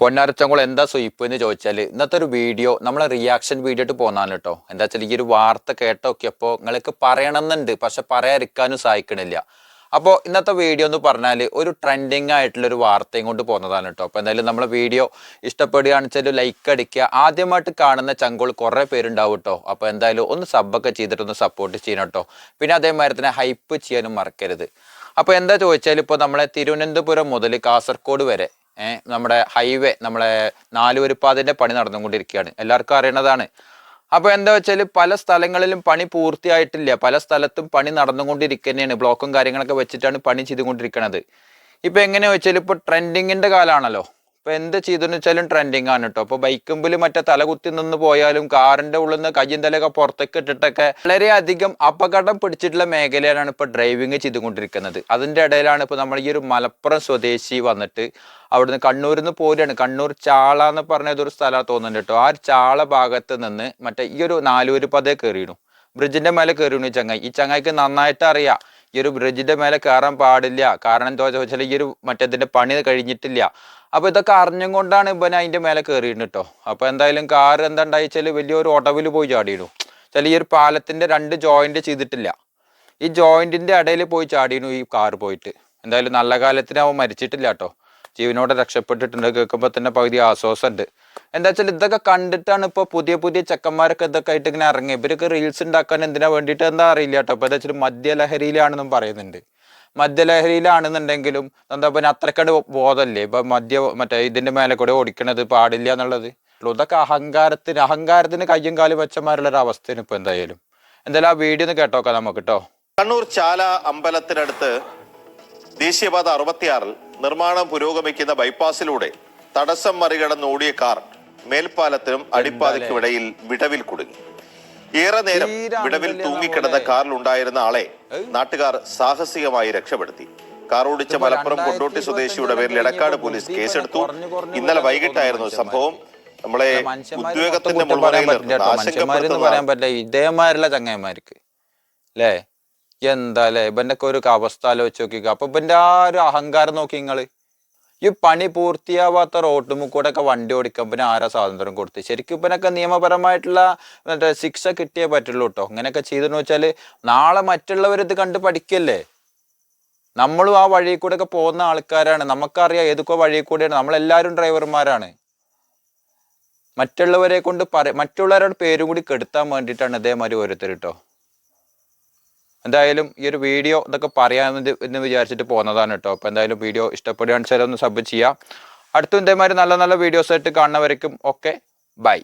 പൊന്നാരച്ചങ്കുളം എന്താ സ്വീപ്പ് എന്ന് ചോദിച്ചാൽ ഇന്നത്തെ ഒരു വീഡിയോ നമ്മളെ റിയാക്ഷൻ വീഡിയോ ആയിട്ട് പോന്നാണ് കേട്ടോ എന്താ വെച്ചാൽ ഈ ഒരു വാർത്ത കേട്ടോക്കിയപ്പോൾ നിങ്ങൾക്ക് പറയണമെന്നുണ്ട് പക്ഷെ പറയാതിരിക്കാനും സഹായിക്കണില്ല. അപ്പോൾ ഇന്നത്തെ വീഡിയോ എന്ന് പറഞ്ഞാൽ ഒരു ട്രെൻഡിങ് ആയിട്ടുള്ള ഒരു വാർത്തയും കൊണ്ട് പോകുന്നതാണ് കേട്ടോ അപ്പോൾ എന്തായാലും നമ്മളെ വീഡിയോ ഇഷ്ടപ്പെടുകയാണെന്ന് വെച്ചാൽ ലൈക്ക് അടിക്കുക. ആദ്യമായിട്ട് കാണുന്ന ചങ്കോൾ കുറേ പേരുണ്ടാവും കേട്ടോ അപ്പോൾ എന്തായാലും ഒന്ന് സബ്ബൊക്കെ ചെയ്തിട്ടൊന്ന് സപ്പോർട്ട് ചെയ്യണം കേട്ടോ പിന്നെ അതേമാതിരി തന്നെ ഹൈപ്പ് ചെയ്യാനും മറക്കരുത്. അപ്പോൾ എന്താ ചോദിച്ചാൽ ഇപ്പോൾ നമ്മളെ തിരുവനന്തപുരം മുതൽ കാസർഗോഡ് വരെ നമ്മുടെ ഹൈവേ നമ്മളെ നാലുവരിപ്പാതിന്റെ പണി നടന്നുകൊണ്ടിരിക്കുകയാണ്. എല്ലാവർക്കും അറിയണതാണ്. അപ്പോൾ എന്താ വെച്ചാൽ പല സ്ഥലങ്ങളിലും പണി പൂർത്തിയായിട്ടില്ല. പല സ്ഥലത്തും പണി നടന്നുകൊണ്ടിരിക്കുന്നതാണ്. ബ്ലോക്കും കാര്യങ്ങളൊക്കെ വെച്ചിട്ടാണ് പണി ചെയ്തുകൊണ്ടിരിക്കുന്നത് ഇപ്പൊ എങ്ങനെയാ വെച്ചാൽ ഇപ്പൊ ട്രെൻഡിങ്ങിന്റെ കാലാണല്ലോ. ഇപ്പൊ എന്ത് ചെയ്തെന്ന് വെച്ചാലും ട്രെൻഡിങ് ആണ് കേട്ടോ അപ്പൊ ബൈക്കുമ്പിൽ മറ്റേ തലകുത്തി നിന്ന് പോയാലും കാറിന്റെ ഉള്ളിൽ നിന്ന് കയ്യും തലയൊക്കെ പുറത്തേക്ക് ഇട്ടിട്ടൊക്കെ വളരെയധികം അപകടം പിടിച്ചിട്ടുള്ള മേഖലയിലാണ് ഇപ്പൊ ഡ്രൈവിംഗ് ചെയ്തുകൊണ്ടിരിക്കുന്നത്. അതിന്റെ ഇടയിലാണ് ഇപ്പൊ നമ്മൾ ഈ ഒരു മലപ്പുറം സ്വദേശി വന്നിട്ട് അവിടുന്ന് കണ്ണൂരിൽ നിന്ന് പോരുകയാണ് കണ്ണൂർ ചാള എന്ന് പറഞ്ഞ ഒരു സ്ഥലം തോന്നുന്നുണ്ട് കേട്ടോ ആ ചാള ഭാഗത്ത് നിന്ന് മറ്റേ ഈ ഒരു നാലൂര് പതേ കയറിയിടും ബ്രിഡ്ജിന്റെ മേലെ കയറിയിരുന്നു ഈ ചങ്ങായി. ഈ ചങ്ങായിക്ക് നന്നായിട്ട് അറിയാം. ഈ ഒരു ബ്രിഡ്ജിന്റെ മേലെ കയറാൻ പാടില്ല. കാരണം എന്താ വെച്ചാൽ ഈ ഒരു മറ്റേതിന്റെ പണി കഴിഞ്ഞിട്ടില്ല. അപ്പൊ ഇതൊക്കെ അറിഞ്ഞും കൊണ്ടാണ് ഇവൻ അതിന്റെ മേലെ കയറിയിട്ട് കേട്ടോ അപ്പൊ എന്തായാലും കാർ എന്താ ഉണ്ടായിച്ചാൽ വലിയൊരു ഒടവിൽ പോയി ചാടിയിടും. ചില ഈ ഒരു പാലത്തിന്റെ രണ്ട് ജോയിന്റ് ചെയ്തിട്ടില്ല. ഈ ജോയിന്റിന്റെ ഇടയിൽ പോയി ചാടിയിരുന്നു ഈ കാർ പോയിട്ട്. എന്തായാലും നല്ല കാലത്തിന് അവൻ മരിച്ചിട്ടില്ല കേട്ടോ ജീവനോടെ രക്ഷപ്പെട്ടിട്ടുണ്ട്. കേൾക്കുമ്പോൾ തന്നെ പകുതി ആശ്വാസമുണ്ട്. എന്താ വെച്ചാൽ ഇതൊക്കെ കണ്ടിട്ടാണ് ഇപ്പൊ പുതിയ പുതിയ ചെക്കന്മാരൊക്കെ ഇതൊക്കെ ആയിട്ട് ഇങ്ങനെ ഇറങ്ങി. ഇവരൊക്കെ റീൽസ് ഉണ്ടാക്കാൻ എന്തിനാ വേണ്ടിയിട്ട് എന്താ അറിയില്ല കേട്ടോ അപ്പൊ എന്താ വെച്ചാൽ മദ്യലഹരിയിലാണെന്നും പറയുന്നുണ്ട്. മദ്യലഹരിയിലാണെന്നുണ്ടെങ്കിലും എന്താ പിന്നെ അത്രക്കണ്ട് ബോധമല്ലേ ഇപ്പൊ മദ്യ മറ്റേ ഇതിന്റെ മേലെ കൂടെ ഓടിക്കണത് പാടില്ല എന്നുള്ളത്. ഇതൊക്കെ അഹങ്കാരത്തിന് അഹങ്കാരത്തിന് കയ്യും കാലും വെച്ചമാരുള്ള ഒരു അവസ്ഥയാണ് ഇപ്പൊ എന്തായാലും. എന്തായാലും ആ വീഡിയോ ഒന്ന് കേട്ടോക്കാം നമുക്ക് കേട്ടോ കണ്ണൂർ ചാല അമ്പലത്തിനടുത്ത് ദേശീയപാത അറുപത്തിയാറിൽ നിർമ്മാണം പുരോഗമിക്കുന്ന ബൈപ്പാസിലൂടെ തടസ്സം മറികടന്ന് ഓടിയ കാർ മേൽപ്പാലത്തിനും അടിപ്പാതയ്ക്കും ഇടയിൽ വിടവിൽ കുടുങ്ങി. ഏറെ നേരം വിടവിൽ തൂങ്ങിക്കിടന്ന. കാറിലുണ്ടായിരുന്ന ആളെ നാട്ടുകാർ സാഹസികമായി രക്ഷപ്പെടുത്തി. കാർ ഓടിച്ച മലപ്പുറം കൊണ്ടോട്ടി സ്വദേശിയുടെ പേരിൽ എടക്കാട് പോലീസ് കേസെടുത്തു. ഇന്നലെ വൈകിട്ടായിരുന്നു സംഭവം. നമ്മളെ ഉദ്യോഗത്തിന്റെ. മനുഷ്യന്മാരെന്ന് പറയാൻ പറ്റില്ല. ഇതേമാരുള്ള ചങ്ങന്മാർക്ക് അല്ലേ എന്താ അല്ലേ ഇവന്റെ ഒക്കെ ഒരു അവസ്ഥ ആലോചിച്ച് നോക്കിക്ക. അപ്പൊ ഇവന്റെ ആ ഒരു അഹങ്കാരം നോക്കി നിങ്ങൾ. ഈ പണി പൂർത്തിയാവാത്ത റോഡും കൂടെ ഒക്കെ വണ്ടി ഓടിക്കാൻ പിന്നെ ആരാ സ്വാതന്ത്ര്യം കൊടുത്ത്? ശരിക്കും ഇപ്പനൊക്കെ നിയമപരമായിട്ടുള്ള മറ്റേ ശിക്ഷ കിട്ടിയേ പറ്റുള്ളൂ കേട്ടോ. അങ്ങനെയൊക്കെ ചെയ്തെന്ന് വെച്ചാൽ നാളെ മറ്റുള്ളവർ ഇത് കണ്ട് പഠിക്കല്ലേ? നമ്മളും ആ വഴി കൂടെ ഒക്കെ പോകുന്ന ആൾക്കാരാണ്. നമുക്കറിയാം ഏതൊക്കെ വഴി കൂടെയാണ്. നമ്മളെല്ലാവരും ഡ്രൈവർമാരാണ്. മറ്റുള്ളവരെ കൊണ്ട് പറ മറ്റുള്ളവരുടെ പേരും കൂടി കെടുത്താൻ വേണ്ടിയിട്ടാണ് ഇതേമാതിരി ഓരോരുത്തർ കേട്ടോ. എന്തായാലും ഈ ഒരു വീഡിയോ ഇതൊക്കെ പറയാമെന്ന് എന്ന് വിചാരിച്ചിട്ട് പോകുന്നതാണ് കേട്ടോ അപ്പോൾ എന്തായാലും വീഡിയോ ഇഷ്ടപ്പെടുകയാണെന്ന് വെച്ചാൽ ഒന്ന് സബ് ചെയ്യാം. അടുത്തും ഇതേമാതിരി നല്ല നല്ല വീഡിയോസ് ആയിട്ട് കാണുന്നവരേക്കും ഓക്കെ ബൈ